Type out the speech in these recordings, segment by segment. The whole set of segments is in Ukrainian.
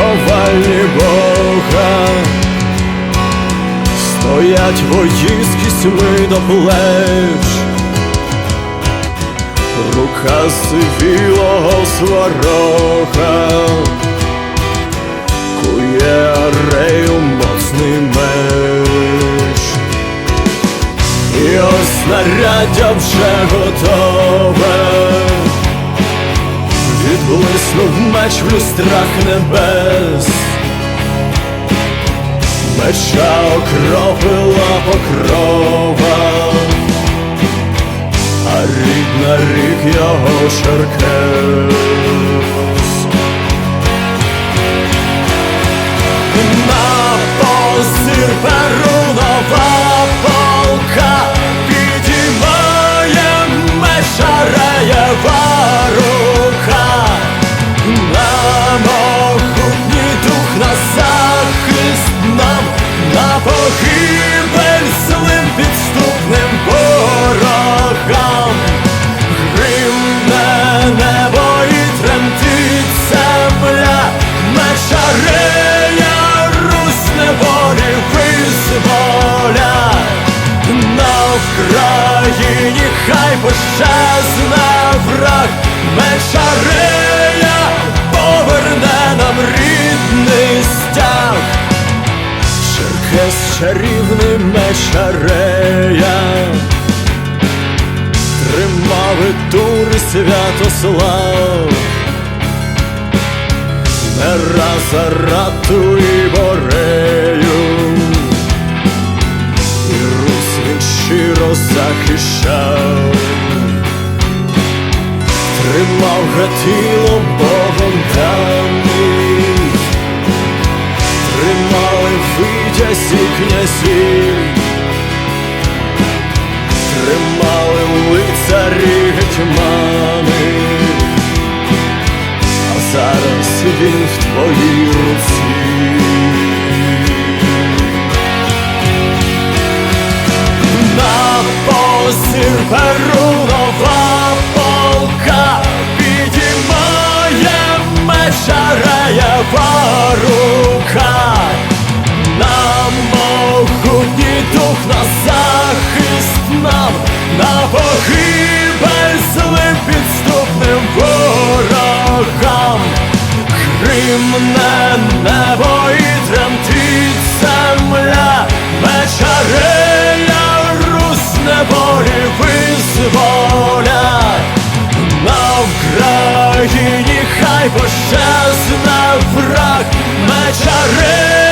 ковальні Бога, стоять вої з до плеч, рука сивілого сварога, кує арею моцний меч. І ось снаряддя вже готове, відблиснув меч в люстрах небес, меча окропила покрова, а рік на рік його черкес. На посір перунова полка підіймає меша раєва рука, на могутній дух на захист нам, на погибель тури Святослав, не раз Арату і Борею, і Русь він щиро захищав, тримав гатіло Богом даний, тримали витязі князів. Тримали лицарі гетьмани, а зараз він в твоїй руці. На посір перунова полка підіймає меча рука. Гримне небо і тремтить земля, мечарея, Русь болі визволя. На Україні хай пощезне враг, мечарея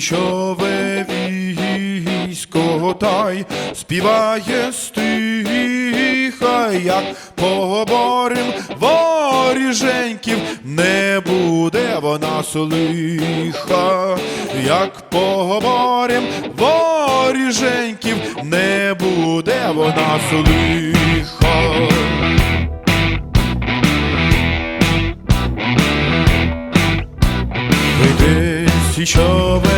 січове військо, та співає стиха, як поборем воріженьків, не буде вона солиха, як поборем воріженьків, не буде вона солиха. Січове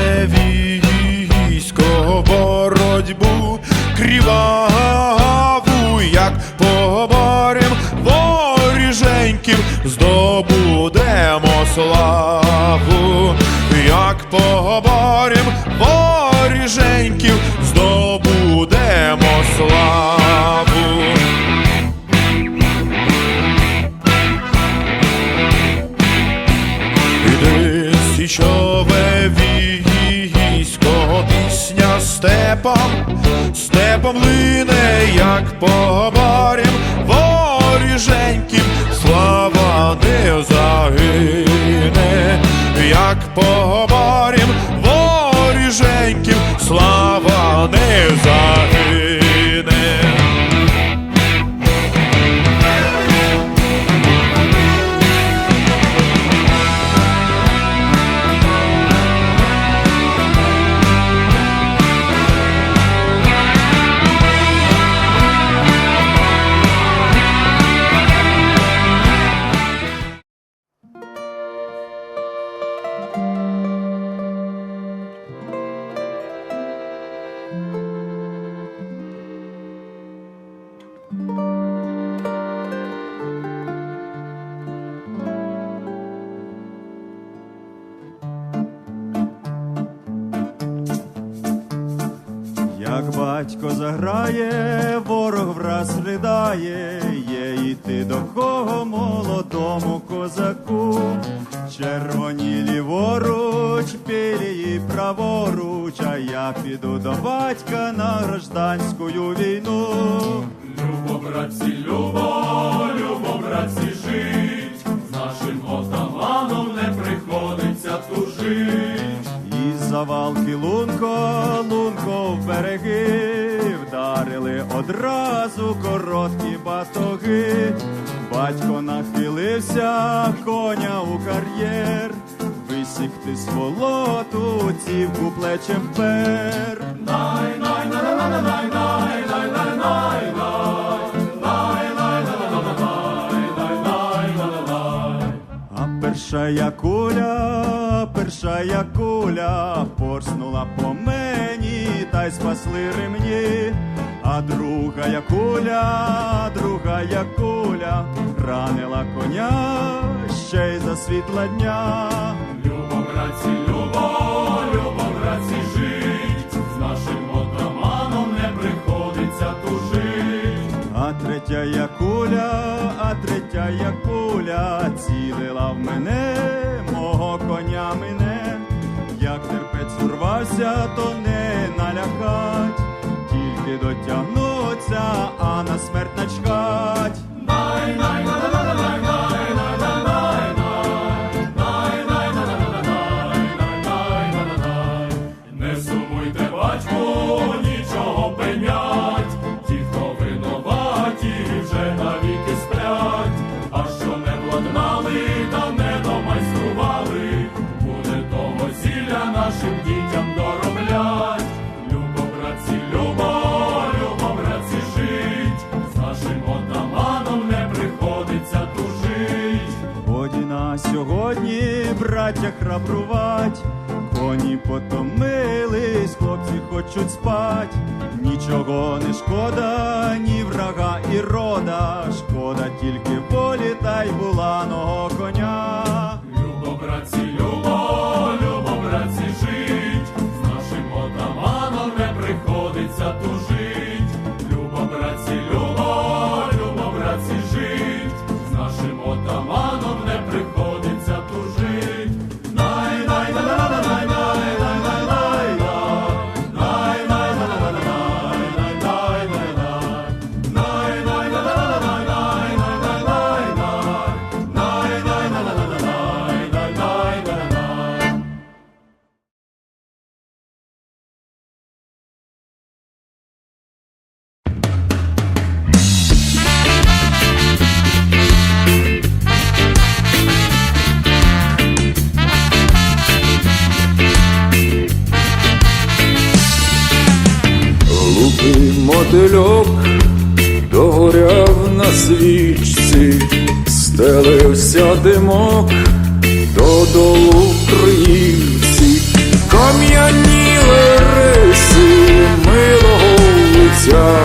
степом, степом лине, як по воріженьким, слава не загине, як по воріженьким, слава не загине. Батько заграє, ворог враз ридає, є йти до кого молодому козаку, червоні ліворуч, пілії праворуч, а я піду до батька на гражданську війну. Любо, братці, любо, одразу короткі батоги. Батько нахилився, коня у кар'єр, висікти з болоту, цівку плечем впер. А першая куля, першая куля порснула по мені, та й спасли ремні. А другая куля, другая куля ранила коня ще й за світла дня. Любо, братці, любо, любо, братці, жить, з нашим отаманом не приходиться тужить. А третя я куля, а третя я куля цілила в мене, мого коня мене, як терпець урвався, то не налякать, руки дотягнуться, а на смерть начкать. Най-най-най-най! Хочуть спать. Нічого не шкода, ні врага і рода, димок додолу криївці, кам'яніли риси милого лиця,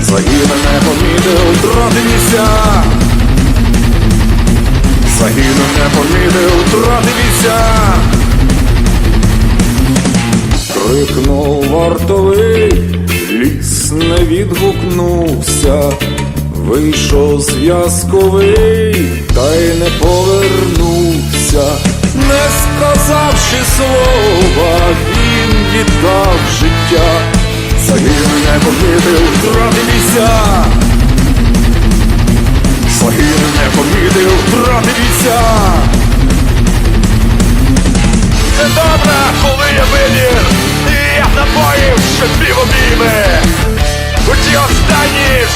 загине не помітив втрати місця, загине не помітив втрати місця. Крикнув вартовий, ліс не відгукнувся, вийшов зв'язковий, та й не повернувся, не сказавши слова, він віддав життя, загинув не помітив місця, загинув не помітив втрати місця. Це добре, коли я винір, і я напоїв, що пів обійми. У ті останні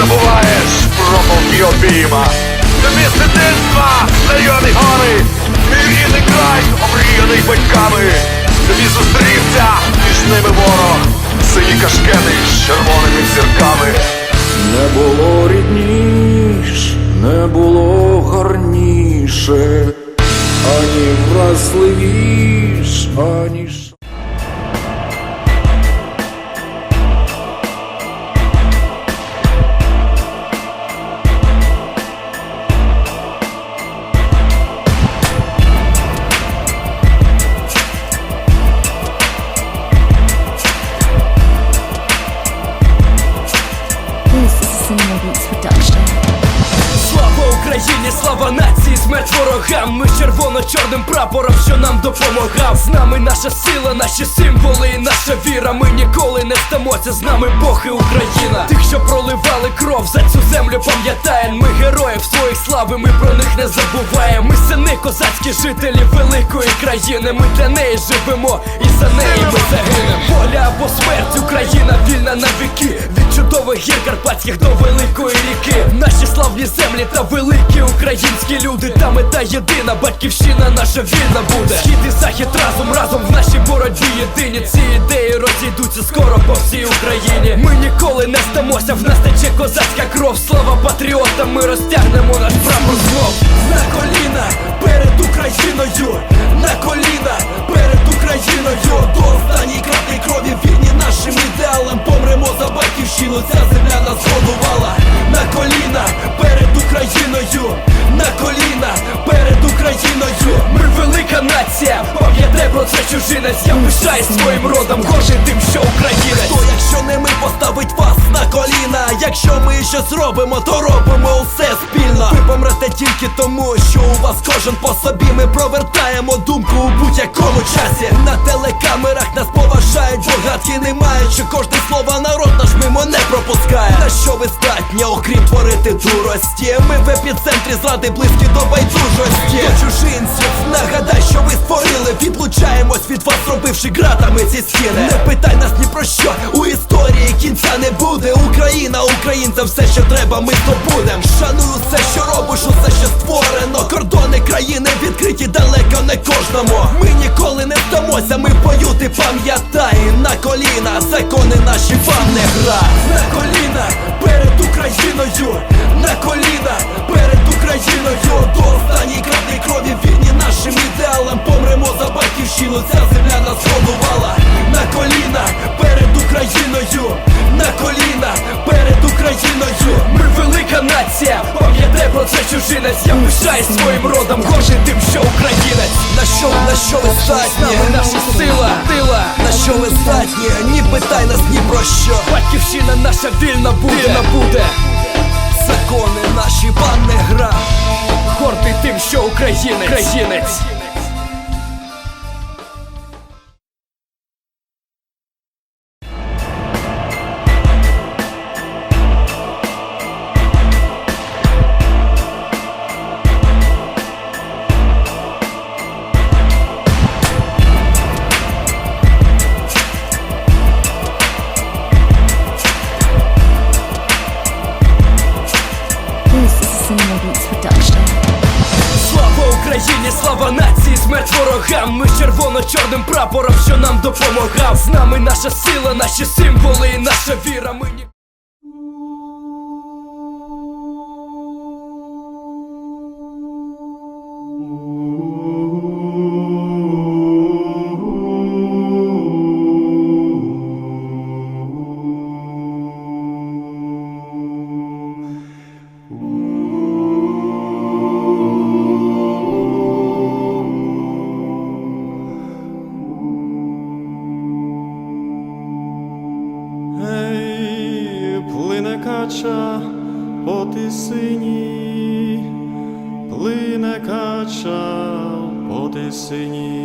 забуваєш про полки обійма. Тобі з дитинства знайомі гори, мій рідний край, омріяний батьками. Тобі зустрівся між ними ворог, сині кашкети з червоними зірками. Не було рідніш, не було гарніше, ані вразливіш, аніж. Ворогам. Ми червоно-чорним прапором, що нам допомагав. З нами наша сила, наші символи, і наша віра. Ми ніколи не здамося. З нами Бог і Україна. Тих, що проливали кров за цю землю, пам'ятаєм. Ми героїв своїх слави, ми про них не забуваємо. Ми сини козацькі жителі великої країни. Ми для неї живемо, і за неї ми загинемо. Воля або смерть, Україна вільна на віки. Чудових гір Карпатських до великої ріки. Наші славні землі та великі українські люди. Та мета єдина, батьківщина наша вільна буде. Схід і захід разом, разом в нашій боротьбі єдині. Ці ідеї розійдуться скоро по всій Україні. Ми ніколи не здамося, в нас тече козацька кров. Слава патріотам, ми розтягнемо наш прапор знов. На коліна перед Україною, на коліна перед Україною. До останньої краплі крові вірні нашим ідеалам. Помремо за батьківщину, ця земля нас годувала. На коліна перед Україною, на коліна перед Україною. Ми велика нація, пам'ятай про це чужинець. Я пишаюсь своїм родом, горжий тим, що українець. Хто, якщо не ми, поставить вас на коліна, Якщо ми щось робимо, то робимо усе спільно. Тільки тому, що у вас кожен по собі. Ми провертаємо думку у будь-якому часі. На телекамерах нас поважають, богатки немає, чи кожне слово народ наш мимо не пропускає. Що ви здатні, окрім творити дурості? Ми в епіцентрі зради близькі до байдужості. До чужинців нагадай, що ви створили. Відлучаємось від вас, зробивши ґратами ці стіни. Не питай нас ні про що. У історії кінця не буде. Україна, українцям все, що треба, ми здобудем. Шаную все, що робиш, усе, що створено. Кордони країни відкриті далеко не кожному. Ми ніколи не здамося, ми в бою, ти пам'ятай на коліна, закони наші вам не гра. На коліна перед Україною, на коліна перед Україною. До останній краплі крові вірні нашим ідеалам. Помремо за батьківщину, ця земля нас годувала. На коліна перед Україною, на коліна перед Україною. Ми велика нація, пам'ятай про це чужинець. Я пишаюсь своїм родом, горжий тим, що українець. На що, на що ви здатні? Наша сила, сила. На що ви здатні? Ні питай нас ні про що. Батьківщина наша вільна буде, вільна буде. Закони наші не гра. Гордий тим, що українець. Наша віра. Ми ні...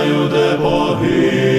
знаю, де погину,